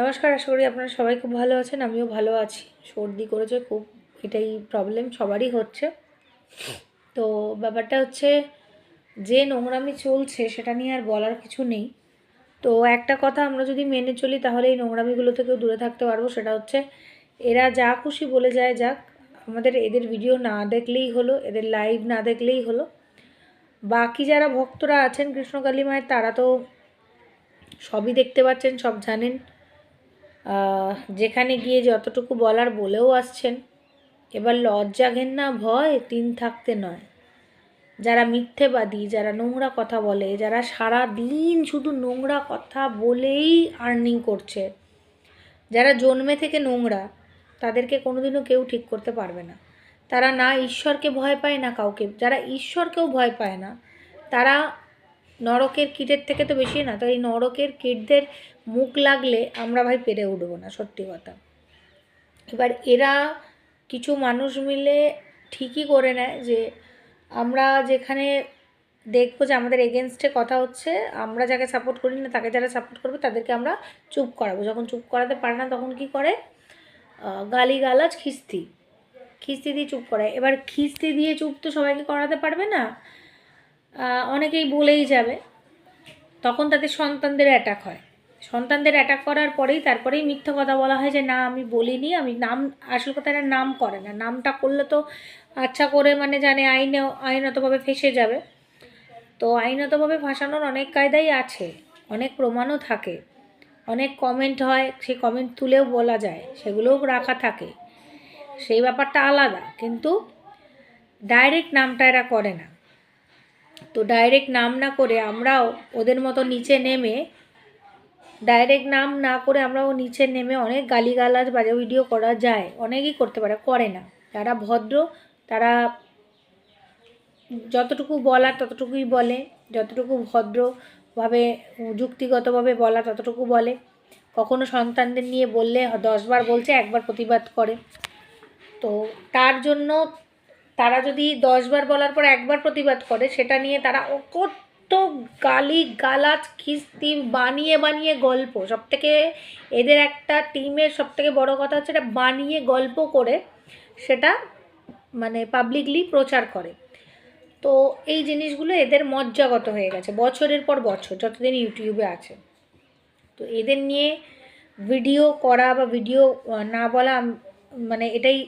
নমস্কার, আশা করি আপনারা সবাই খুব ভালো আছেন, আমিও ভালো আছি। সর্দি করেছে খুব, এটাই প্রবলেম সবারই হচ্ছে। তো ব্যাপারটা হচ্ছে, যে নোংরামি চলছে সেটা নিয়ে আর বলার কিছু নেই। তো একটা কথা আমরা যদি মেনে চলি, তাহলে এই নোংরামিগুলো থেকেও দূরে থাকতে পারব, সেটা হচ্ছে, এরা যা খুশি বলে যায় যাক, আমাদের এদের ভিডিও না দেখলেই হলো, এদের লাইভ না দেখলেই হলো। বাকি যারা ভক্তরা আছেন কৃষ্ণকালী মায়ের, তারা তো সবই দেখতে পাচ্ছেন, সব জানেন। যেখানে গিয়ে যতটুকু বলার বলেও আসছেন, এবার লজ্জা, ঘেন্না, ভয় তিন থাকতে নয়। যারা মিথ্যেবাদী, যারা নোংরা কথা বলে, যারা সারা দিন শুধু নোংরা কথা বলেই আর্নিং করছে, যারা জন্মে থেকে নোংরা, তাদেরকে কোনোদিনও কেউ ঠিক করতে পারবে না। তারা না ঈশ্বরকে ভয় পায় না কাউকে, যারা ঈশ্বরকেও ভয় পায় না, তারা নরকের কীটের থেকে তো বেশি না তো এই নরকের কীটদের মুখ লাগলে আমরা ভাই পেরে উঠবো না, সত্যি কথা। এবার এরা কিছু মানুষ মিলে ঠিকই করে নেয় যে আমরা যেখানে দেখব যে আমাদের এগেনস্টে কথা হচ্ছে, আমরা যাকে সাপোর্ট করি না, তাকে যারা সাপোর্ট করবে, তাদেরকে আমরা চুপ করাবো। যখন চুপ করাতে পারে না, তখন কি করে? গালি গালাজ খিস্তি। খিস্তি দিয়ে চুপ করায়। এবার খিস্তি দিয়ে চুপ তো সবাইকে করাতে পারবে না। অনেকেই বলেই যাবে। তখন তাদের সন্তানদের অ্যাটাক হয়। সন্তানদের অ্যাটাক করার পরেই তারপরেই মিথ্যা কথা বলা হয় যে, না, আমি বলিনি, আমি নাম, আসল কথা এরা নাম করে না। নামটা করলে তো আচ্ছা করে মানে জানে আইনে আইনতভাবে ফেসে যাবে। তো আইনতভাবে ফাঁসানোর অনেক কায়দাই আছে, অনেক প্রমাণও থাকে, অনেক কমেন্ট হয়, সেই কমেন্ট তুলেও বলা যায়, সেগুলোও রাখা থাকে। সেই ব্যাপারটা আলাদা, কিন্তু ডাইরেক্ট নামটা এরা করে না। তো ডাইরেক্ট নাম না করে আমরাও ওদের মতো নিচে নেমে ডাইরেক্ট নাম না করে আমরাও নিচে নেমে অনেক গালিগালাজ বাজে ভিডিও করা যায়, অনেকেই করতে পারে, করে না। যারা ভদ্র, তারা যতটুকু বলার ততটুকুই বলে, যতটুকু ভদ্রভাবে, যুক্তিগতভাবে বলা ততটুকু বলে। কখনো সন্তানদের নিয়ে বললে দশবার বলছে, একবার প্রতিবাদ করে। তো তার জন্য তারা যদি দশবার বলার পর একবার প্রতিবাদ করে, সেটা নিয়ে তারা ও কত গালি গালাজ খিস্তি বানিয়ে বানিয়ে গল্প। সব থেকে এদের একটা টিমের সব থেকে বড়ো কথা হচ্ছে এটা বানিয়ে গল্প করে সেটা মানে পাবলিকলি প্রচার করে। তো এই জিনিসগুলো এদের মজ্জাগত হয়ে গেছে বছরের পর বছর যতদিন ইউটিউবে আছে। তো এদের নিয়ে ভিডিও করা বা ভিডিও না বলা মানে এটাই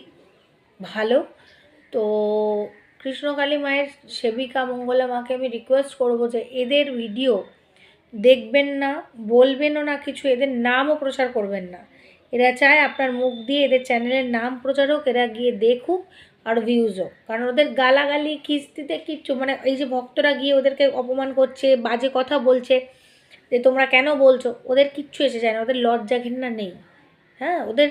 ভালো। তো কৃষ্ণকালী মায়ের সেবিকা মঙ্গলা মাকে আমি রিকোয়েস্ট করব যে এদের ভিডিও দেখবেন না, বলবেনও না কিছু, এদের নামও প্রচার করবেন না। এরা চায় আপনার মুখ দিয়ে এদের চ্যানেলের নাম প্রচার হোক, এরা গিয়ে দেখুক আর ভিউজ হোক। কারণ ওদের গালাগালি, কিস্তিতে কিচ্ছু মানে এই যে ভক্তরা গিয়ে ওদেরকে অপমান করছে, বাজে কথা বলছে, যে তোমরা কেন বলছো? ওদের কিচ্ছু এসে যায় না, ওদের লজ্জা ঘেন্না নেই। হ্যাঁ ওদের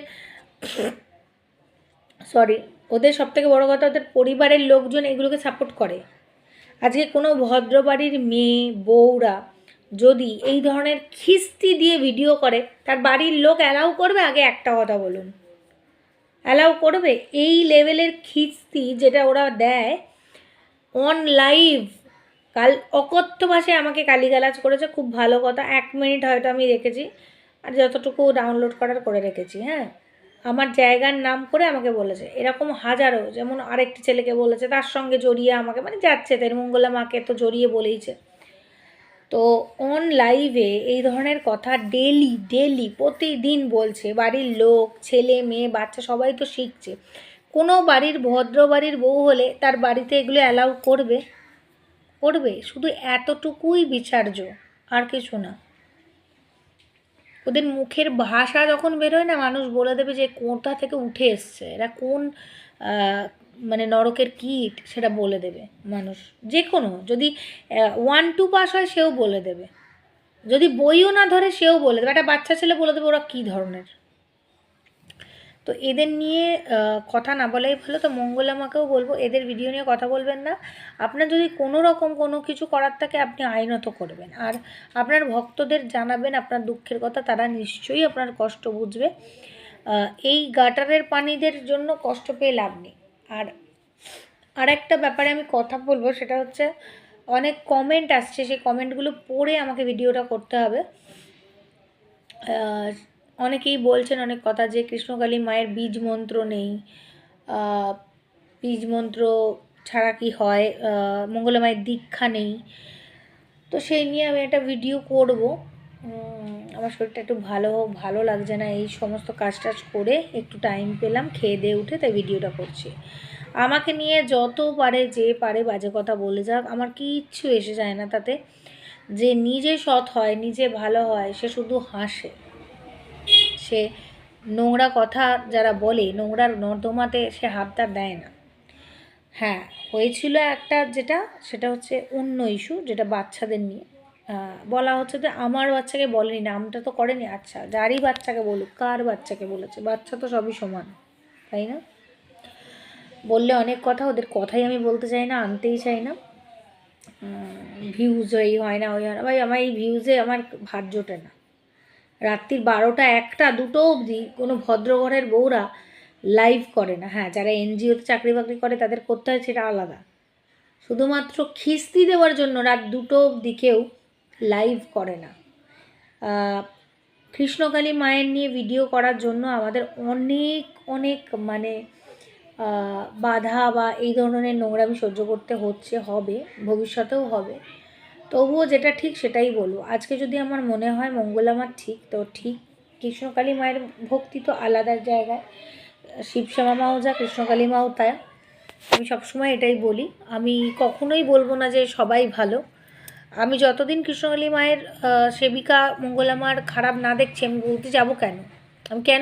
সরি ওদের সব থেকে বড়ো কথা ওদের পরিবারের লোকজন এগুলোকে সাপোর্ট করে। আজকে কোনো ভদ্র বাড়ির মেয়ে, বউরা যদি এই ধরনের খিস্তি দিয়ে ভিডিও করে, তার বাড়ির লোক অ্যালাউ করবে? আগে একটা কথা বলুন। অ্যালাউ করবে? এই লেভেলের খিস্তি যেটা ওরা দেয় অন লাইভ কাল অকথ্য ভাষায় আমাকে গালিগালাজ করেছে, খুব ভালো কথা। এক মিনিট হয়তো আমি রেখেছি, আর যতটুকু ডাউনলোড করার করে রেখেছি হ্যাঁ? আমার জায়গার নাম করে আমাকে বলেছে। এরকম হাজারো, যেমন আরেকটি ছেলেকে বলেছে, তার সঙ্গে জড়িয়ে আমাকে মানে যাচ্ছে তাই মঙ্গলা মাকে তো জড়িয়ে বলেইছে। তো অন লাইভে এই ধরনের কথা ডেলি ডেলি প্রতিদিন বলছে, বাড়ির লোক, ছেলে, মেয়ে, বাচ্চা, সবাই তো শিখছে। কোনো বাড়ির ভদ্র বাড়ির বউ হলে তার বাড়িতে এগুলো অ্যালাউ করবে? করবে? শুধু এতটুকুই বিচার্য, আর কিছু না। ওদের মুখের ভাষা যখন বেরোয় না, মানুষ বলে দেবে যে কোথা থেকে উঠে এসছে? এরা কোন মানে নরকের কীট সেটা বলে দেবে মানুষ। যে কোনো যদি ওয়ান টু পাস হয় সেও বলে দেবে। যদি বইও না ধরে সেও বলে দেবে। একটা বাচ্চা ছেলে বলে দেবে, ওরা কী ধরনের? তো এদের নিয়ে কথা না বলাই ভালো তো মঙ্গলামাকেও বলব, এদের ভিডিও নিয়ে কথা বলবেন না। আপনার যদি কোনো রকম কোনো কিছু করার থাকে, আপনি আইনত করবেন। আর আপনার ভক্তদের জানাবেন আপনার দুঃখের কথা, তারা নিশ্চয়ই আপনার কষ্ট বুঝবে। এই গাটারের পানিদের জন্য কষ্ট পেয়ে লাভ নেই। আর আর একটা ব্যাপারে আমি কথা বলব, সেটা হচ্ছে, অনেক কমেন্ট আসছে, সেই কমেন্টগুলো পড়ে আমাকে ভিডিওটা করতে হবে। অনেকেই বলছেন অনেক কথা যে কৃষ্ণকালী মায়ের বীজ মন্ত্র নেই। বীজ মন্ত্র ছাড়া কি হয়? মঙ্গলা মায়ের দীক্ষা নেই। তো সেই নিয়ে আমি একটা ভিডিও করব। আমার শরীরটা একটু ভালো ভালো লাগছে না। এই সমস্ত কাজ টাজ করে একটু টাইম পেলাম, খেয়ে দিয়ে উঠে তাই ভিডিওটা করছি। আমাকে নিয়ে যত পারে, যে পারে বাজে কথা বলে যাক, আমার কিচ্ছু এসে যায় না তাতে। যে নিজে সৎ হয়, নিজে ভালো হয়, সে শুধু হাসে। সে নোংরা কথা যারা বলে, নোংরার নর্দমাতে সে হাতটা দেয় না। হ্যাঁ হয়েছিল একটা যেটা, সেটা হচ্ছে অন্য ইস্যু যেটা বাচ্চাদের নিয়ে। বলা হচ্ছে যে আমার বাচ্চাকে বলেনি নামটা তো করেনি। আচ্ছা যারই বাচ্চাকে বলুক, কার বাচ্চাকে বলেছে? বাচ্চা তো সবই সমান, তাই না? বললে অনেক কথা, ওদের কথাই আমি বলতে চাই না, আনতেই চাই না। ভিউজ এই হয় না, ওই হয় না। ভাই, আমার এই ভিউজে আমার ভার জোটে না। রাত্রির বারোটা একটা, দুটো অবধি কোনো ভদ্রঘরের বউরা লাইভ করে না। হ্যাঁ যারা এনজিওতে চাকরি বাকরি করে, তাদের করতে হয় সেটা আলাদা। শুধুমাত্র খিস্তি দেওয়ার জন্য রাত দুটো অবধি কেউ লাইভ করে না। কৃষ্ণকালী মায়ের নিয়ে ভিডিও করার জন্য আমাদের অনেক অনেক মানে বাধা বা এই ধরনের নোংরামি সহ্য করতে হচ্ছে, হবে, ভবিষ্যতেও হবে। তবুও যেটা ঠিক সেটাই বলব। আজকে যদি আমার মনে হয় মঙ্গলামার ঠিক, তো ঠিক। কৃষ্ণকালী মায়ের ভক্তি তো আলাদা জায়গায়। শিবশ্যামা মাও যা, কৃষ্ণকালী মাও তাই আমি সবসময় এটাই বলি। আমি কখনোই বলব না যে সবাই ভালো। আমি যতদিন কৃষ্ণকালী মায়ের সেবিকা মঙ্গলামার খারাপ না দেখছি, আমি বলতে যাব কেন? আমি কেন